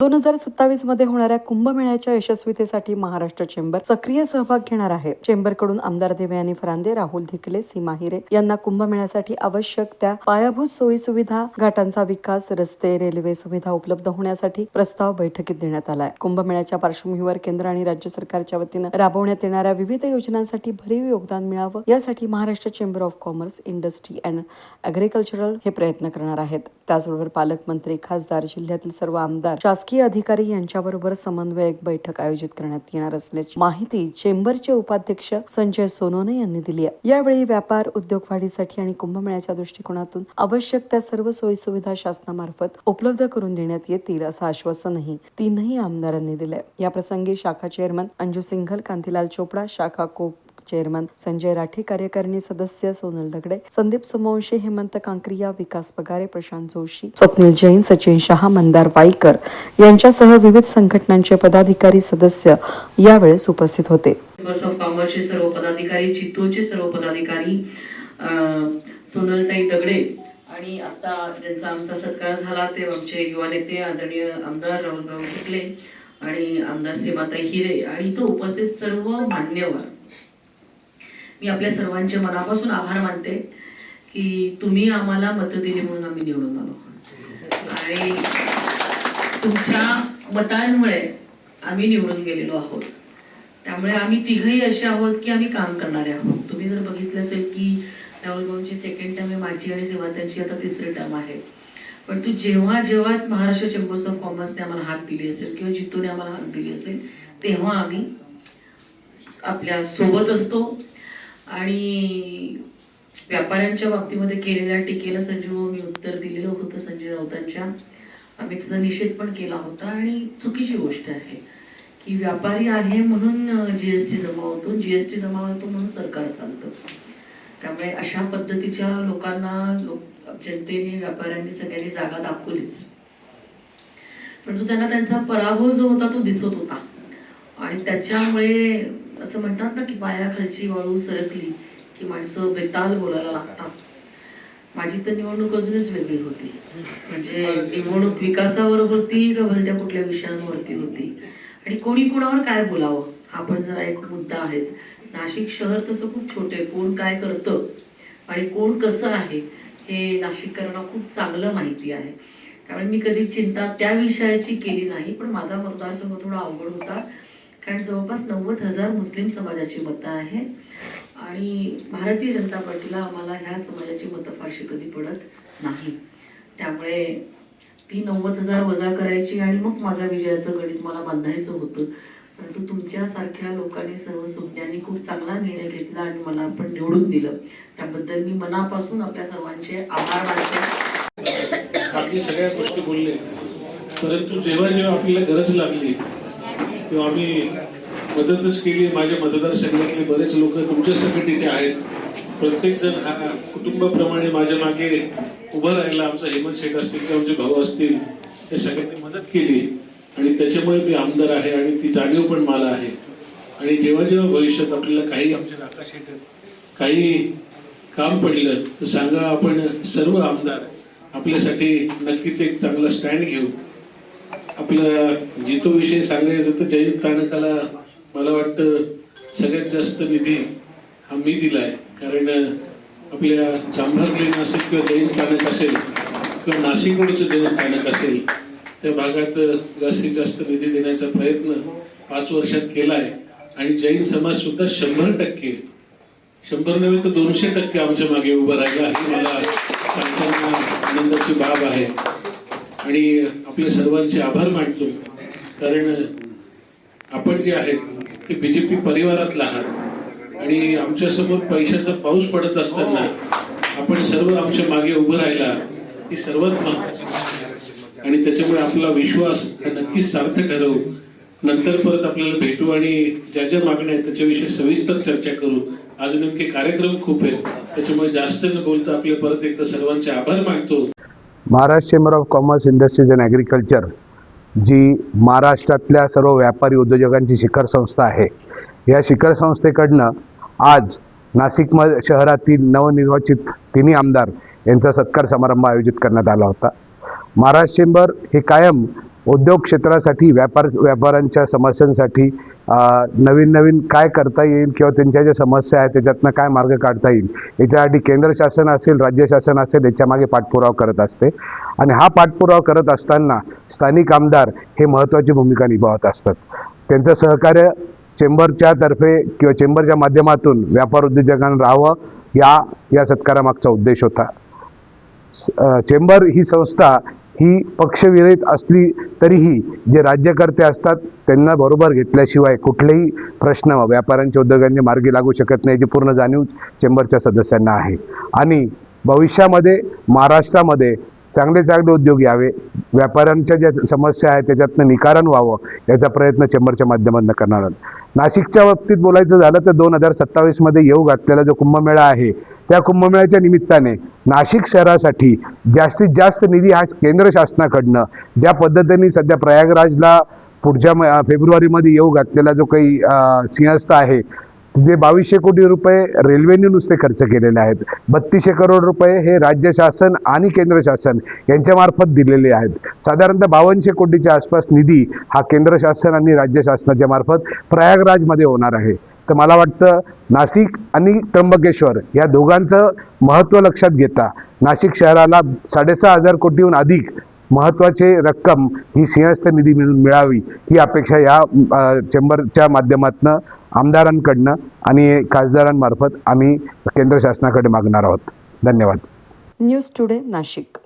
दोन हजार सत्तावीसमध्ये होणाऱ्या कुंभमेळ्याच्या यशस्वीतेसाठी महाराष्ट्र चेंबर सक्रिय सहभाग घेणार आहे. चेंबरकडून आमदार देवयानी फरांदे राहुल धिकले सीमा हिरे यांना कुंभमेळ्यासाठी आवश्यक त्या पायाभूत सोयी सुविधा घाटांचा विकास रस्ते रेल्वे सुविधा उपलब्ध होण्यासाठी प्रस्ताव बैठकीत देण्यात आलाय. कुंभमेळ्याच्या पार्श्वभूमीवर केंद्र आणि राज्य सरकारच्या वतीनं राबवण्यात येणाऱ्या विविध योजनांसाठी भरीव योगदान मिळावं यासाठी Maharashtra chamber of commerce industry and agricultural हे प्रयत्न करणार आहेत. त्याचबरोबर पालकमंत्री खासदार जिल्ह्यातील सर्व आमदार शासकीय अधिकारी यांच्याबरोबर समन्वयक बैठक आयोजित करण्यात येणार असल्याची माहिती चेंबरचे उपाध्यक्ष संजय सोनोने यांनी दिली आहे. यावेळी व्यापार उद्योग वाढीसाठी आणि कुंभमेळ्याच्या दृष्टिकोनातून आवश्यक त्या सर्व सोयी सुविधा शासनामार्फत उपलब्ध करून देण्यात येतील असं आश्वासनही तीनही आमदारांनी दिलंय. या प्रसंगी शाखा चेअरमन अंजू सिंघल कांतीलाल चोपडा शाखा कोप चेअरमन संजय राठी कार्यकारिणी सदस्य सोनल दगडे संदीप सोमवंशी हेमंत कांक्रिया विकास पगारे प्रशांत जोशी स्वप्नील जैन सचिन शहा मंदार वाईकर यांच्यासह विविध संघटनांचे पदाधिकारी सदस्य यावेळेस उपस्थित होते. सर्व पदाधिकारी चित्तूरचे सर्व पदाधिकारी सोनलताई दगडे आणि आता ज्यांचा आमचा सत्कार झाला ते आमचे युवा नेते आदरणीय आमदार राहुलभाऊ शिकले आणि आमदार सीमाताई हिरे आणि तो उपस्थित सर्व मान्यवर मी आपल्या सर्वांचे मनापासून आभार मानते की तुम्ही आम्हाला मतं दिली म्हणून आम्ही निवडून आलो. आणि तुमच्या मतांमुळे आम्ही निवडून गेलेलो आहोत. त्यामुळे आम्ही तिघही असे आहोत की आम्ही काम करणारे आहोत. तुम्ही जर बघितलं असेल की राहुल सेकंड टर्म आहे माझी आणि सेवांतांची आता तिसरी टर्म आहे. पण तू जेव्हा जेव्हा महाराष्ट्र चेंबर्स ऑफ कॉमर्सने आम्हाला हात दिली असेल किंवा जितूने आम्हाला हात दिली असेल तेव्हा आम्ही आपल्यासोबत असतो आणि व्यापाऱ्यांच्या बाबतीमध्ये केलेल्या टीकेला संजीव मी उत्तर दिलेलं होतं संजय राऊतांच्या. आम्ही त्याचा निषेध पण केला होता आणि चुकीची गोष्ट आहे की व्यापारी आहे म्हणून जीएसटी जमा होतो. जीएसटी जमा होतो म्हणून सरकार चालतं. त्यामुळे अशा पद्धतीच्या लोकांना लोक जनतेने व्यापाऱ्यांनी सगळ्यांनी जागा दाखवलीच. परंतु त्यांना त्यांचा पराभव जो होता तो दिसत होता. आणि त्याच्यामुळे असं म्हणतात ना की पायाखालची वाळू सरकली की माणसं बेताल बोलायला लागतात. माझी तर निवडणूक अजूनच वेगळी होती. म्हणजे निवडणूक विकासावर होती का भलत्या कुठल्या विषयांवरती होती? आणि कोणी कोणावर काय बोलावं? हा पण जरा एक मुद्दा आहेच. नाशिक शहर तसं खूप छोटे आहे. कोण काय करतं आणि कोण कसं आहे हे नाशिककरांना खूप चांगलं माहिती आहे. त्यामुळे मी कधी चिंता त्या विषयाची केली नाही पण माझा मतदारसंघ थोडा अवघड होता. कारण जवळपास नव्वद हजार मुस्लिम समाजाची मतं आहे आणि भारतीय जनता पार्टीला आम्हाला ह्या समाजाची मतं फारशी कधी पडत नाही. त्यामुळे ती नव्वद हजार वजा करायची आणि मग माझ्या विजयाचं गणित मला बांधायचं होतं. परंतु तुमच्यासारख्या लोकांनी सर्व सुज्ञांनी खूप चांगला निर्णय घेतला आणि मला पण निवडून दिलं. त्याबद्दल मी मनापासून आपल्या सर्वांचे आभार मानते. आपली सगळ्या गोष्टी बोलले. परंतु जेव्हा जेव्हा आपल्याला गरज लागली किंवा आम्ही मदतच केली. माझ्या मतदारसंघातले बरेच लोक तुमच्यासाठी तिथे आहेत. प्रत्येक जण हा कुटुंबाप्रमाणे माझ्या मागे उभं राहिला. आमचा हेमंत शेठ असतील किंवा आमचे भाऊ असतील हे सगळ्यांनी मदत केली. आणि त्याच्यामुळे मी आमदार आहे आणि ती जाणीव पण मला आहे. आणि जेव्हा जेव्हा भविष्यात आपल्याला काही आमच्या काका काही काम पडलं तर सांगा आपण सर्व आमदार आपल्यासाठी नक्कीच एक चांगला स्टँड घेऊ. आपल्या जितो विषयी सांगायचं तर जैन स्थानकाला मला वाटतं सगळ्यात जास्त निधी हा मी दिलाय. कारण आपल्या जांभर असेल किंवा जैन स्थानक असेल किंवा नाशिक जैन स्थानक असेल त्या भागात जास्तीत जास्त निधी देण्याचा प्रयत्न पाच वर्षात केलाय. आणि जैन समाज सुद्धा शंभर टक्के शंभर नव्हे तर दोनशे टक्के आमच्या मागे उभं राहिला ही मला सांगताना आनंदाची बाब आहे. आणि आपले सर्वांचे आभार मानतो. कारण आपण जे आहेत ते बीजेपी परिवारातला आहात. आणि आमच्यासमोर पैशाचा पाऊस पडत असताना आपण सर्व आमच्या मागे उभं राहिला ही सर्वात महत्वाची आणि त्याच्यामुळे आपला विश्वास नक्कीच सार्थ ठरवू. नंतर परत आपल्याला भेटू आणि ज्या ज्या मागण्या आहेत त्याच्याविषयी सविस्तर चर्चा करू. आज नेमके कार्यक्रम खूप आहेत. त्याच्यामुळे जास्त न बोलता आपले परत एकदा सर्वांचे आभार मानतो. Maharashtra chamber of commerce industries and agriculture जी महाराष्ट्रातल्या सर्व व्यापारी उद्योजकांची शिखर संस्था आहे. या शिखर संस्थेकडनं आज नाशिक म शहरातील नवनिर्वाचित तिन्ही आमदार यांचा सत्कार समारंभ आयोजित करण्यात आला होता. महाराष्ट्र चेंबर हे कायम उद्योग क्षेत्रासाठी व्यापार व्यापाऱ्यांच्या समस्यांसाठी नवीन नवीन काय करता येईल किंवा त्यांच्या ज्या समस्या आहेत त्याच्यातनं काय मार्ग काढता येईल याच्यासाठी केंद्र शासन असेल राज्य शासन असेल याच्यामागे पाठपुरावा करत असते. आणि हा पाठपुरावा करत असताना स्थानिक आमदार हे महत्त्वाची भूमिका निभावत असतात. त्यांचं सहकार्य चेंबरच्या तर्फे किंवा चेंबरच्या माध्यमातून व्यापार उद्योजकांना राहावं या या सत्कारामागचा उद्देश होता. चेंबर ही संस्था ही पक्षविरहित असली तरीही जे राज्यकर्ते असतात त्यांना बरोबर घेतल्याशिवाय कुठलेही प्रश्न व्यापाऱ्यांच्या उद्योगांनी मार्गी लागू शकत नाही याची पूर्ण जाणीव चेंबरच्या सदस्यांना आहे. आणि भविष्यामध्ये महाराष्ट्रामध्ये चांगले चांगले उद्योग यावे व्यापाऱ्यांच्या ज्या समस्या आहेत त्याच्यातनं निकारण व्हावं याचा प्रयत्न चेंबरच्या माध्यमातून करणार आहोत. नाशिकच्या बाबतीत बोलायचं झालं तर दोन हजार सत्तावीसमध्ये येऊ घातलेला जो कुंभमेळा आहे त्या कुंभमेळ्याच्या निमित्ताने नाशिक शहरासाठी जास्तीत जास्त निधी हा केंद्र शासनाकडनं ज्या पद्धतीने सध्या प्रयागराजला पुढच्या म- फेब्रुवारीमध्ये येऊ घातलेला जो काही सिंहस्थ आहे तिथे बावीसशे कोटी रुपये रेल्वेने नुसते खर्च केलेले आहेत. बत्तीसशे करोड रुपये हे राज्य शासन आणि केंद्र शासन यांच्यामार्फत दिलेले आहेत. साधारणतः बावनशे कोटीच्या आसपास निधी हा केंद्र शासन आणि राज्य शासनाच्या मार्फत प्रयागराजमध्ये होणार आहे. तर मला वाटतं नाशिक आणि त्र्यंबकेश्वर या दोघांचं महत्त्व लक्षात घेता नाशिक शहराला साडेसहा हजार कोटीहून अधिक महत्त्वाचे रक्कम ही सिंहस्थ निधी मिळून मिळावी ही अपेक्षा या चेंबरच्या माध्यमातनं आमदारांकडनं आणि खासदारांमार्फत आम्ही केंद्र शासनाकडे मागणार आहोत. धन्यवाद. News today Nashik.